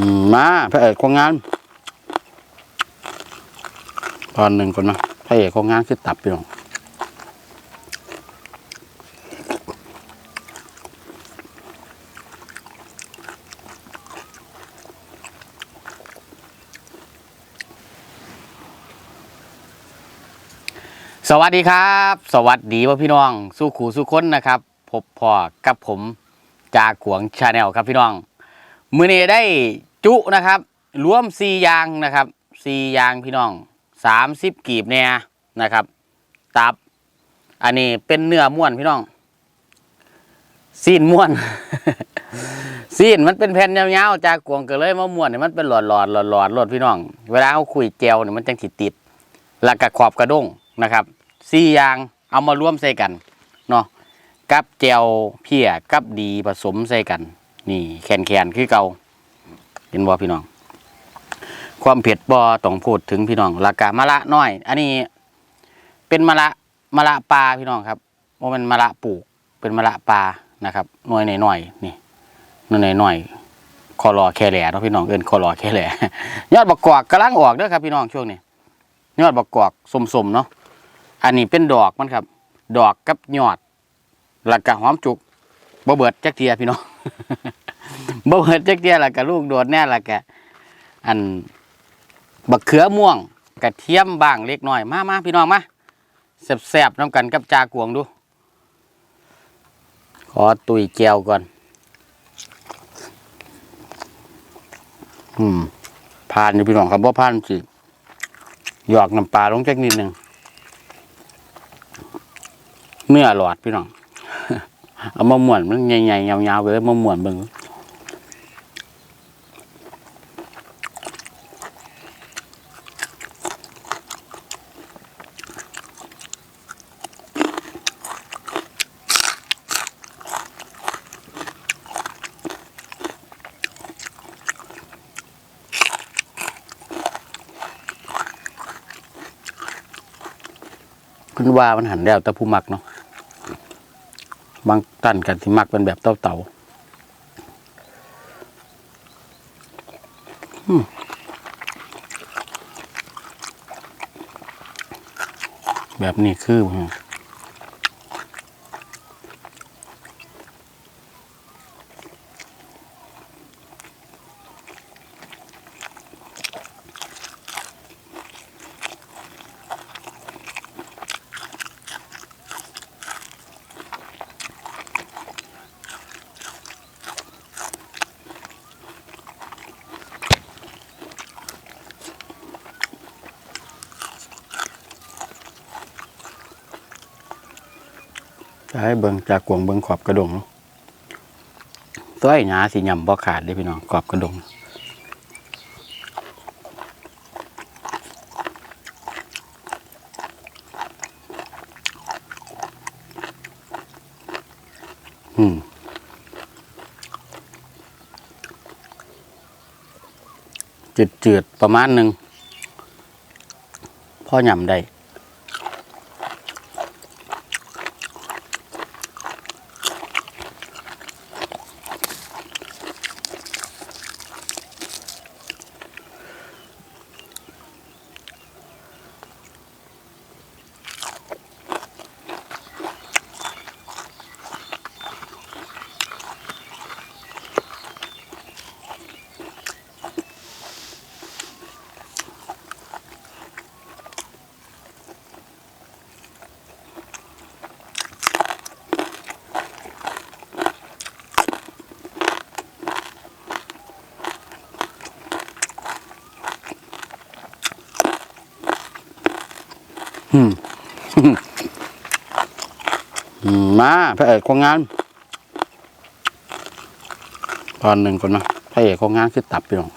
มมาพระเอกของงาน ตอนหนึ่งก่อนนะพระเอกของงานคือตับพี่น้องสวัสดีครับ สวัสดีพ่อพี่น้อง สู้ขู่สู้ค้นนะครับ พบพอกับผมจากขวงชาแนลครับพี่น้อง มือนี้ได้จุนะครับ รวมสี่ยางนะครับสี่ยางพี่น้องสามสิบกีบเนี่ยนะครับ ตับ อันนี้เป็นเนื้อม้วนพี่น้องซีนม้วนซีนมันเป็นแผ่นยาวๆจากกวงก็เลยมาม้วนเนี่ยมันเป็นหลอดหลอดหลอดหลอดหลอดพี่น้อง เวลาเขาคุยเจลเนี่ยมันจังสิติดแล้วก็ขอบกระด้งนะครับสี่ยางเอามารวมใส่กันเนาะกับเจลเพียกับดีผสมใส่กัน นี่แคนแคนคือเก่าเห็นบ่พี่น้อง ความเผ็ดบ่ต้องพูดถึงพี่น้องราคามะละน้อย อันนี้เป็นมะละมะละปลาพี่น้องครับว่ามันมะละปลูกเป็นมะละปลานะครับหน่วยหน่อยๆนี่หน่วยหน่อยๆคอรอแค่แหล่เนาะพี่น้องเอินคอรอแค่แหล่ยอดบักกอกกำลังออกเด้อครับพี่น้องช่วงนี้ยอดบักกอกสมๆเนาะอันนี้เป็นดอกมันครับ ดอกกับยอดแล้วก็หอมจุกบ่เบิดจักเทียพี่น้อง บ่เบิดจักเทียแล้วก็ลูกโดดแน่แล้วก็อันบักเขือม่วงกระเทียมบ้างเล็กน้อยมามาพี่น้องมาแซ่บๆน้ำกันกับจากวงดู ขอตุยแจวก่อน อืมผ่านอยู่พี่น้องครับบ่ผ่านสิหยอกน้ำปลาลงจักนิดหนึ่งเนื้อหลอดพี่น้อง เอามาหมวนมันใหญ่ๆยาวๆไปเลยมาหมวนเบิ่งคุณว่ามันหันแล้วแต่ผู้มักเนาะ บางตันกันที่มักเป็นแบบเต่าเต่าแบบนี้คือ เบิงจากกวงเบิงขอบกระดงเนาะตัวไอ้หนาสีหย่ำบ่ขาดเลยพี่น้องขอบกระดงอืมจืดๆประมาณหนึ่งพ่อหย่ำได้ พระเอกของงาน ตอนหนึ่งก่อนนะพระเอกของงานคือตับพี่น้อง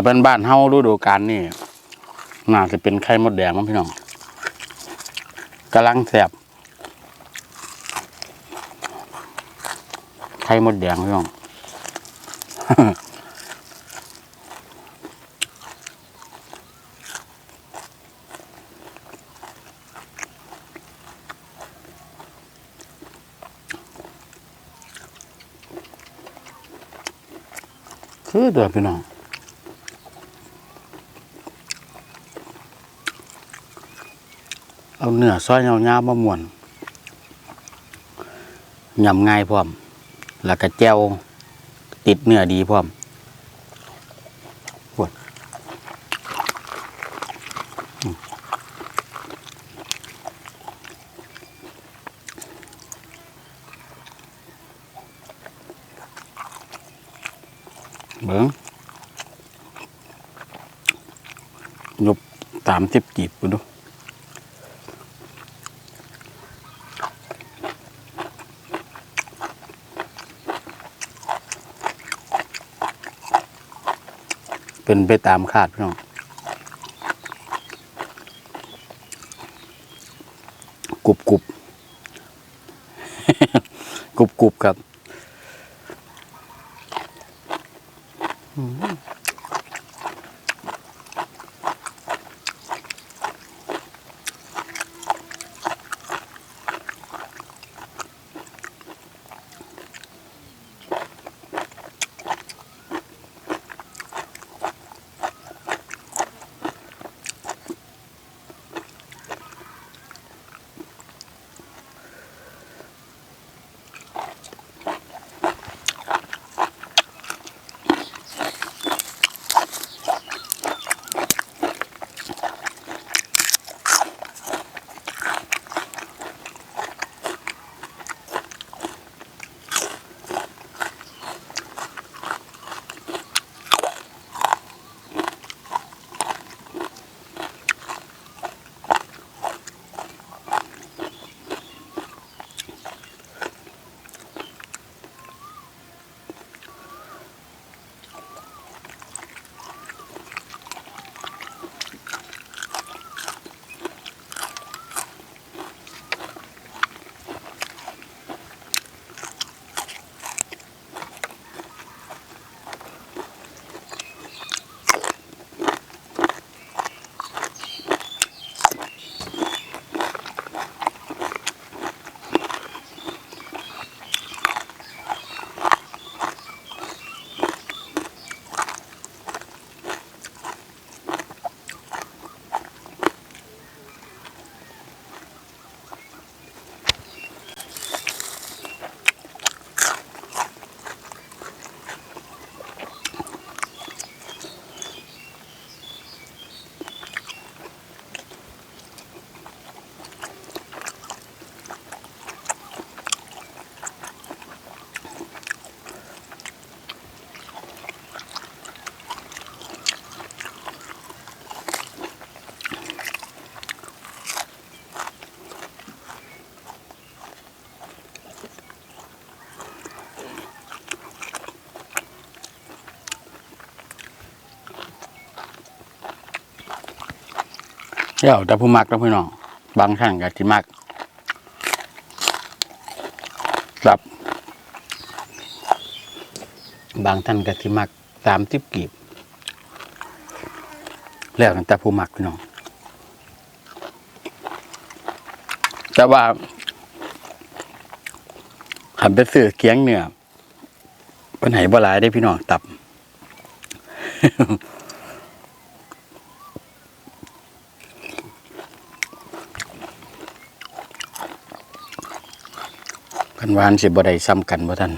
แต่เป็นบ้านเฮาฤดูกาลนี่น่าจะเป็นไข่มดแดงมั้งพี่น้องกำลังแสบไข่มดแดงพี่น้องคือเดือพี่น้อง เนื้อซอยเงาๆมาม่วนยำง่ายพร้อม แล้วก็แจวติดเนื้อดีพร้อมปวดอืมเบิ้งยบตามสิบจีบกูดู เป็นไปตามคาดพี่น้องกรุบกรุบกรุบกรุบครับ เดี๋ยวแต่ผู้มักแล้วพี่น้องบางท่านก็ที่มักครับบางท่านก็ที่มักตามทิบกีบแล้วแต่ผู้มักพี่น้องแต่ว่าหันไปซื้อเคียงเนื้อปัญหาบ่หลายได้พี่น้องตับ กันวานสิบ่ได้ซ้ำกันบ่ท่าน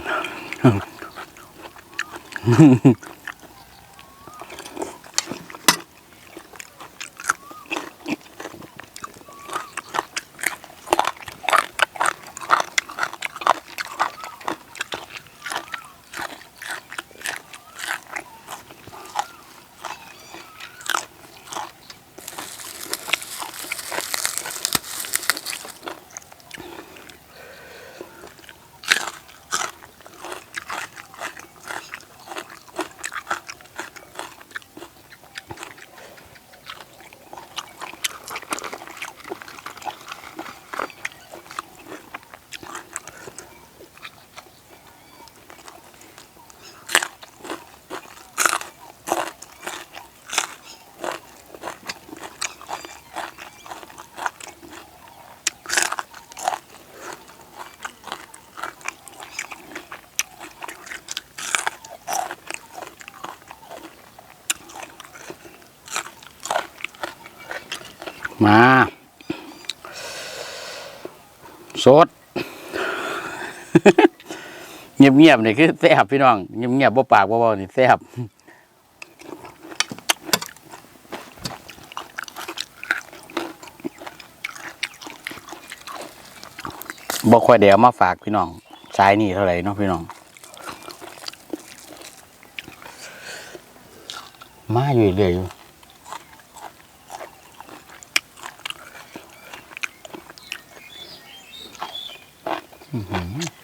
มาสด เงียบๆนี่คือแซ่บพี่น้อง เงียบๆบ่ปากบ่เว้านี่แซ่บบ่ค่อยเดี๋ยวมาฝากพี่น้องสายนี่เท่าไหร่เนาะพี่น้อง มาอยู่เรื่อยๆ อยู่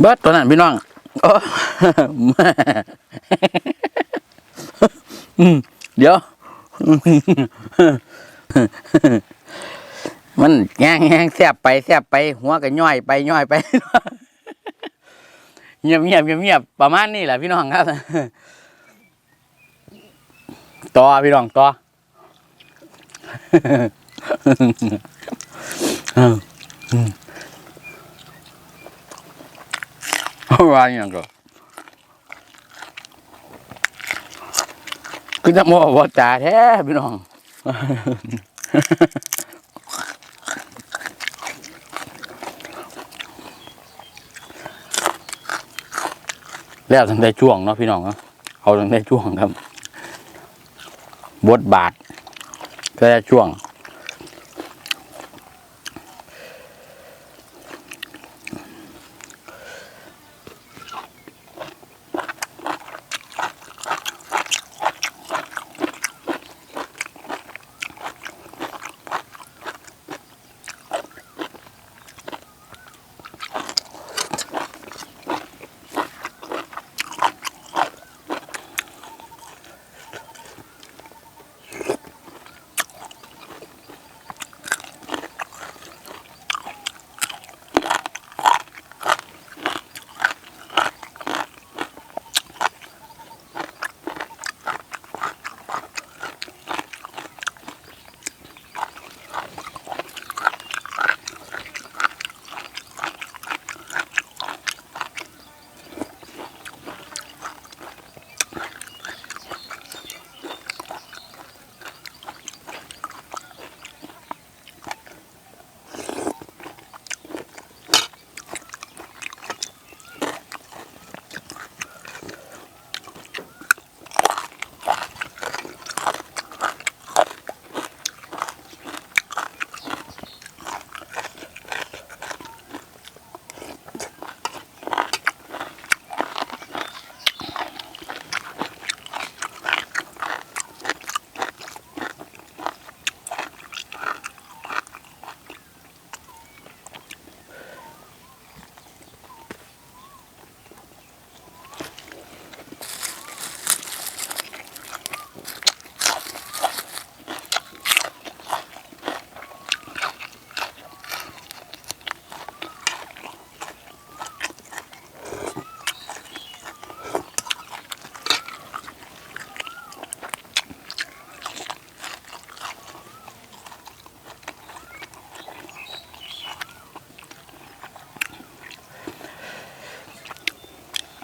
เบิดตัวนั้นพี่น้องโอ้อืมเดี๋ยว มันแง่งแง่งแซบไปแซบไป หัวก็ย่อยไปย่อยไปเงียบเงียบเงียบเงียบประมาณนี้แหละพี่น้องครับ ต่อพี่น้องต่อ ว่าอย่างก็คือจะมองว่าจ่าแท้พี่น้องแล้วตั้งแต่ช่วงเนาะพี่น้องเนาะเอาตั้งแต่ช่วงครับ บทบาทก็ได้ช่วง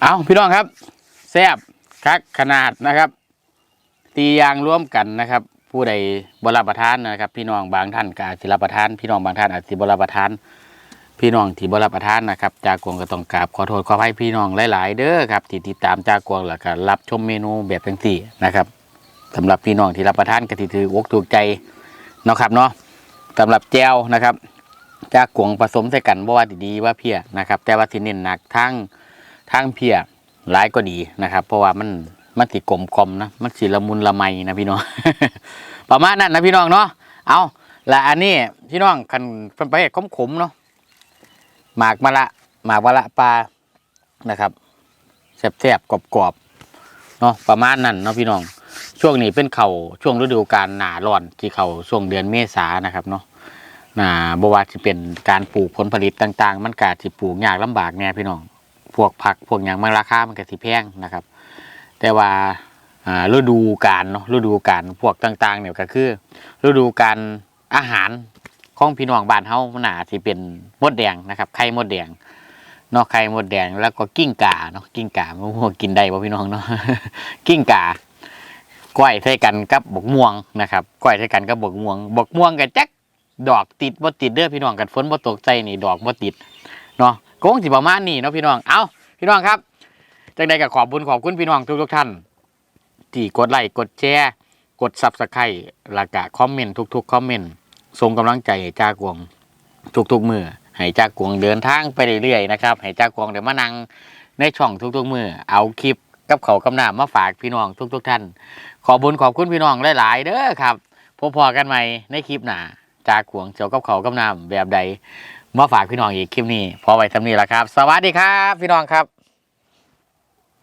เอาพี่น้องครับแซบคักขนาดนะครับ ตียางร่วมกันนะครับ ผู้ใดบรับประทานนะครับ พี่น้องบางท่านก็อาจสิรับประทาน พี่น้องบางท่านอาจสิบรับประทาน พี่น้องที่บรับประทานนะครับ จากวงก็ต้องกราบขอโทษขออภัยพี่น้องหลาย ๆ เด้อครับที่ติดตามจากวงแล้วก็รับชมเมนูแบบทั้งสี่นะครับสำหรับพี่น้องที่รับประทานก็ถืออกถูกใจเนาะครับเนาะสำหรับแจวนะครับจากกวงผสมใส่กันบ่ว่าดีๆว่าเพียนะครับ แต่ว่าที่เน้นหนักทั้ง ทั้งเพียหลายก็ดีนะครับ เพราะว่ามันมันสิกลมกลมๆนะมันสิละมุนละไมนะพี่น้อง ประมาณนั้นนะพี่น้องเนาะเอาและอันนี้พี่น้องคันเป็นไปขมขมๆเนาะหมากมะละหมากมะละปลานะครับแซ่บๆกรอบๆเนาะประมาณนั้นเนาะพี่น้อง ช่วงนี้เป็นเขาวช่วงฤดูกาลหนาร้อนที่เขาช่วงเดือนเมษานะครับเนาะน่าบว่าจะเป็นการปลูกผลผลิตต่าง ๆ มันกาจจะปลูกยากลำบากแน่พี่น้อง พวกผักพวกอย่างมันราคามันก็สิแพงนะครับ แต่ว่าฤดูกาลเนาะฤดูกาลพวกต่าง ๆ เนี่ยก็คือ ฤดูกาลอาหารของพี่น้องบ้านเฮามันน่าสิเป็นมดแดงนะครับไข่มดแดงเนาะไข่มดแดงแล้วก็กิ้งก่าเนาะกิ้งก่ามันพวกกินได้ป่ะพี่น้องเนาะกิ้งก่าก้อยใส่กันกับบกม่วงนะครับก้อยใส่กันกับบกม่วง บกม่วงกับแจักดอกติดบ่ติดเด้อพี่น้องกันฝนบ่ตกใจนี่ดอกบ่ติดเนาะ ก็คงสิประมาณนี้เนาะพี่น้อง เอ้าพี่น้องครับจังใดก็ขอบคุญขอบคุณพี่น้องทุกๆท่านที่กดไลค์กดแชร์กด Subscribe แล้วก็คอมเมนต์ทุกๆคอมเมนต์ส่งกำลังใจให้จ้ากวง ทุกๆมือให้จ้ากวงเดินทางไปเรื่อยๆนะครับให้จ้ากวงเดี๋ยวมานั่งในช่องทุกๆมือเอาคลิปกับเขากำนามาฝากพี่น้องทุก ๆ ท่าน ขอบคุญขอบคุณพี่น้องหลาย ๆ เด้อครับพบพอกันใหม่ในคลิปหน้าจากขวงเจียวกับเขากับน้ำแบบใด มาฝากพี่น้องอีกคลิปนี้พอไว้ทำนี้ละครับ สวัสดีครับ พี่น้องครับ